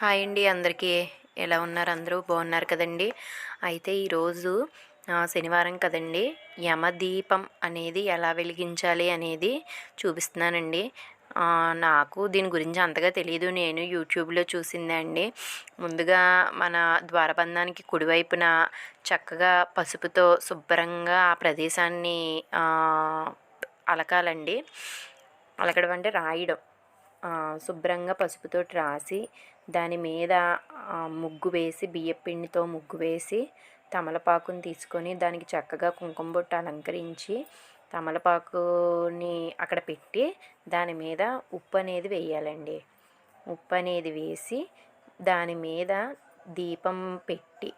Hi అండి అందరికీ. ఎలా ఉన్నారు అందరూ? బాగున్నారు కదండి. అయితే ఈరోజు శనివారం కదండి. యమదీపం అనేది ఎలా వెలిగించాలి అనేది చూపిస్తున్నానండి. నాకు దీని గురించి అంతగా తెలియదు నేను యూట్యూబ్లో చూసిందే అండి. ముందుగా మన ద్వారబంధానికి కుడివైపున చక్కగా పసుపుతో శుభ్రంగా ఆ ప్రదేశాన్ని అలకాలండి. అలకడం అంటే రాయడం. శుభ్రంగా పసుపుతో రాసి దాని మీద ముగ్గు వేసి బియ్యపిండితో ముగ్గు వేసి తమలపాకుని తీసుకొని దానికి చక్కగా కుంకుమ బొట్టు అలంకరించి తమలపాకుని అక్కడ పెట్టి దాని మీద ఉప్పు అనేది వేయాలండి. ఉప్పు అనేది వేసి దాని మీద దీపం పెట్టి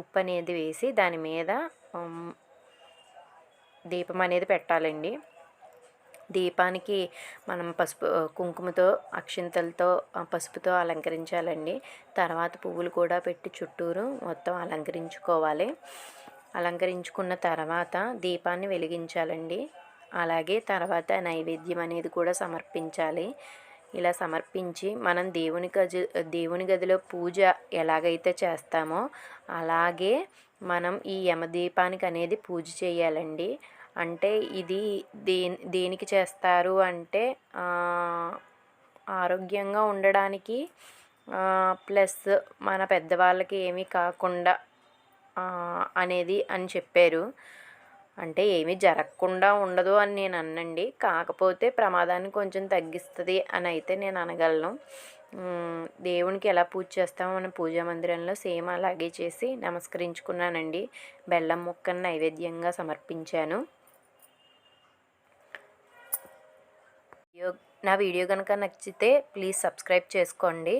ఉప్పు అనేది వేసి దాని మీద దీపం అనేది పెట్టాలండి. దీపానికి మనం పసుపు కుంకుమతో అక్షింతలతో పసుపుతో అలంకరించాలండి. తర్వాత పువ్వులు కూడా పెట్టి చుట్టూరు మొత్తం అలంకరించుకోవాలి. అలంకరించుకున్న తర్వాత దీపాన్ని వెలిగించాలండి. అలాగే తర్వాత నైవేద్యం అనేది కూడా సమర్పించాలి. ఇలా సమర్పించి మనం దేవుని గది దేవుని గదిలో పూజ ఎలాగైతే చేస్తామో అలాగే మనం ఈ యమదీపానికి అనేది పూజ చేయాలండి. అంటే ఇది దేని దేనికి చేస్తారు అంటే ఆరోగ్యంగా ఉండడానికి ప్లస్ మన పెద్దవాళ్ళకి ఏమీ కాకుండా అనేది అని చెప్పారు. అంటే ఏమీ జరగకుండా ఉండదు అని నేను అన్నండి. కాకపోతే ప్రమాదాన్ని కొంచెం తగ్గిస్తుంది అని అయితే నేను అనగలను. దేవునికి ఎలా పూజ చేస్తామో మన పూజా మందిరంలో సేమ్ అలాగే చేసి నమస్కరించుకున్నానండి. బెల్లం ముక్కను నైవేద్యంగా సమర్పించాను. వీడియో నా వీడియో కనుక నచ్చితే ప్లీజ్ సబ్స్క్రైబ్ చేసుకోండి.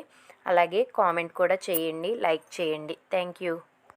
అలాగే కామెంట్ కూడా చేయండి లైక్ చేయండి. Thank you.